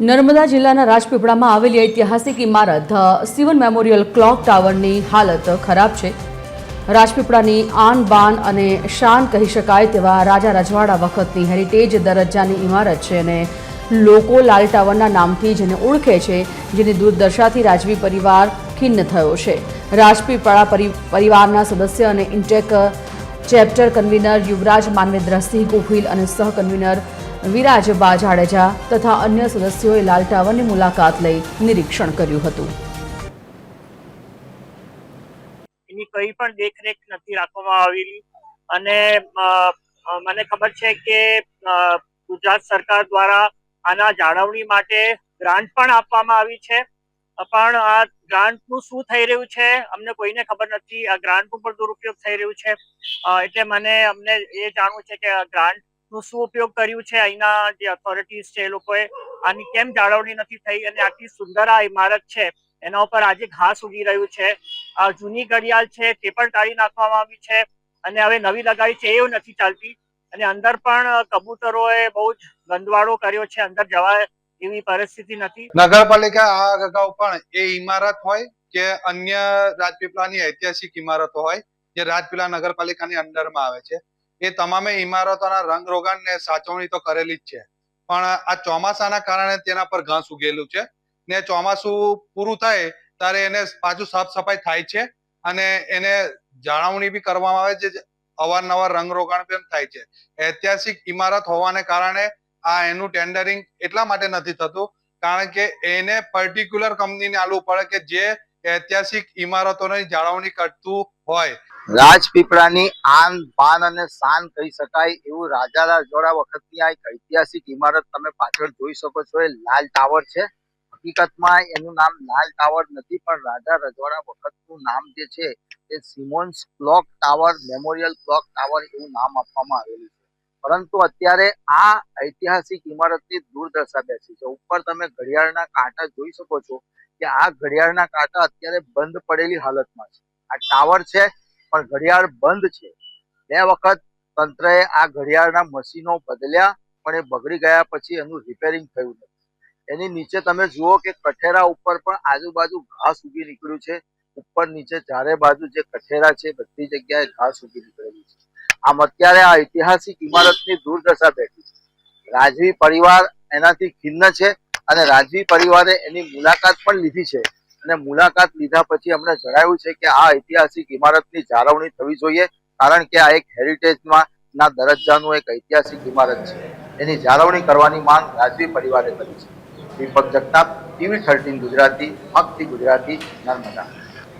નર્મદા જિલ્લાના રાજપીપળામાં આવેલી ઐતિહાસિક ઇમારત સિવન મેમોરિયલ ક્લોક ટાવરની હાલત ખરાબ છે. રાજપીપળાની આન બાન અને શાન કહી શકાય તેવા રાજા રજવાડા વખતની હેરિટેજ દરજ્જાની ઇમારત છે અને લોકો લાલ ટાવરના નામથી જેને ઓળખે છે, જેની દુર્દશાથી રાજવી પરિવાર ખિન્ન થયો છે. રાજપીપળા પરિ- પરિવારના સદસ્ય અને intake chapter convener Yuvraj Manvendrasinh Gohil અને સહ કન્વીનર વિરાજ બા જાડેજા તથા અન્ય સદસ્યોએ લાલ ટાવરની મુલાકાત લઈ નિરીક્ષણ કર્યું હતું. એની કઈ પણ દેખરેખ નથી રાખવામાં આવેલી અને મને ખબર છે કે ગુજરાત સરકાર દ્વારા આના જાળવણી માટે ગ્રાન્ટ પણ આપવામાં આવી છે. પણ આ ગ્રાન્ટનું શું થઈ રહ્યું છે, અમને કોઈને ખબર નથી. આ ગ્રાન્ટનું પણ દુરુપયોગ થઈ રહ્યું છે. એટલે મને, અમને એ જાણવું છે કે આ ગ્રાન્ટનું શું ઉપયોગ કર્યું છે. અહીંના જે ઓથોરિટીઝ છે એ લોકોએ આની કેમ જાળવણી નથી થઈ અને આટલી સુંદર આ ઇમારત છે, એના ઉપર આજે ઘાસ ઉગી રહ્યું છે. આ જૂની ઘડિયાળ છે તે પણ કાઢી નાખવામાં આવી છે અને હવે નવી લગાવી છે એવું નથી ચાલતી. અને અંદર પણ કબૂતરોએ બહુ જ ગંદવાડો કર્યો છે, અંદર જવાય એવી પરિસ્થિતિ નથી. નગરપાલિકા આ અગાઉ પણ એ ઇમારત હોય કે અન્ય રાજપીપળાની ઐતિહાસિક ઇમારતો હોય, જે રાજપીપળા નગરપાલિકાની અંદરમાં આવે છે. એ તમામે ઇમારતોના રંગ રોગાન સાચવણી તો કરેલી જ છે. પણ આ ચોમાસાના કારણે તેના પર ઘાસ ઉગેલું છે ને ચોમાસું પૂરું થાય ત્યારે એને પાછું સાફ સફાઈ થાય છે અને એને જાળવણી બી કરવામાં આવે છે અવારનવાર રંગ રોગાણ પણ થાય છે. ઐતિહાસિક ઇમારત હોવાને કારણે આ એનું ટેન્ડરિંગ એટલા માટે નથી થતું કારણ કે એને પર્ટિક્યુલર કંપનીને આલવું પડે કે જે ઐતિહાસિક ઇમારતોની જાળવણી કરતું હોય. રાજપીપળાની આન પાન અને શાન કહી શકાય એવું રાજા રજવાડા વખતની આ એક ઐતિહાસિક ઇમારત તમે પાછળ જોઈ શકો છો. એ લાલ ટાવર છે. હકીકતમાં એનું નામ લાલ ટાવર નથી, પણ રાજા રજવાડા વખતનું નામ જે છે એ Simmons clock tower, memorial clock tower એવું નામ આપવામાં આવેલું છે. પરંતુ અત્યારે આ ઐતિહાસિક ઇમારતની દુર્દશા બેસી છે. ઉપર તમે ઘડિયાળના કાંટા જોઈ શકો છો કે આ ઘડિયાળના કાંટા અત્યારે બંધ પડેલી હાલતમાં છે. આ ટાવર છે પણ ઘડિયાળ બંધ છે. બે વખત તંત્રએ આ ઘડિયાળના મશીનો બદલ્યા, પણ એ બગડી ગયા પછી એનું રિપેરિંગ થયું નથી. એની નીચે તમે જુઓ કે કઠેરા ઉપર પણ આજુબાજુ ઘાસ ઉગી નીકળ્યું છે. ઉપર નીચે ચારે બાજુ જે કઠેરા છે, બધી જગ્યાએ ઘાસ ઉગી નીકળેલી છે. આમ અત્યારે આ ઐતિહાસિક ઇમારતની દુર્દશા બેઠી છે. રાજવી પરિવાર એનાથી ખિન્ન છે અને રાજવી પરિવારે એની મુલાકાત પણ લીધી છે. અને મુલાકાત લીધા પછી અમને જણાવ્યું છે કે આ ઐતિહાસિક ઇમારતની જાળવણી થવી જોઈએ, કારણ કે આ એક હેરિટેજમાં ના દરજ્જાનું એક ઐતિહાસિક ઇમારત છે. એની જાળવણી કરવાની માંગ રાજવી પરિવારે કરી છે. દીપક જગતાપ, ટીવી થર્ટીન ગુજરાતી ભક્તિ ગુજરાતી, નર્મદા.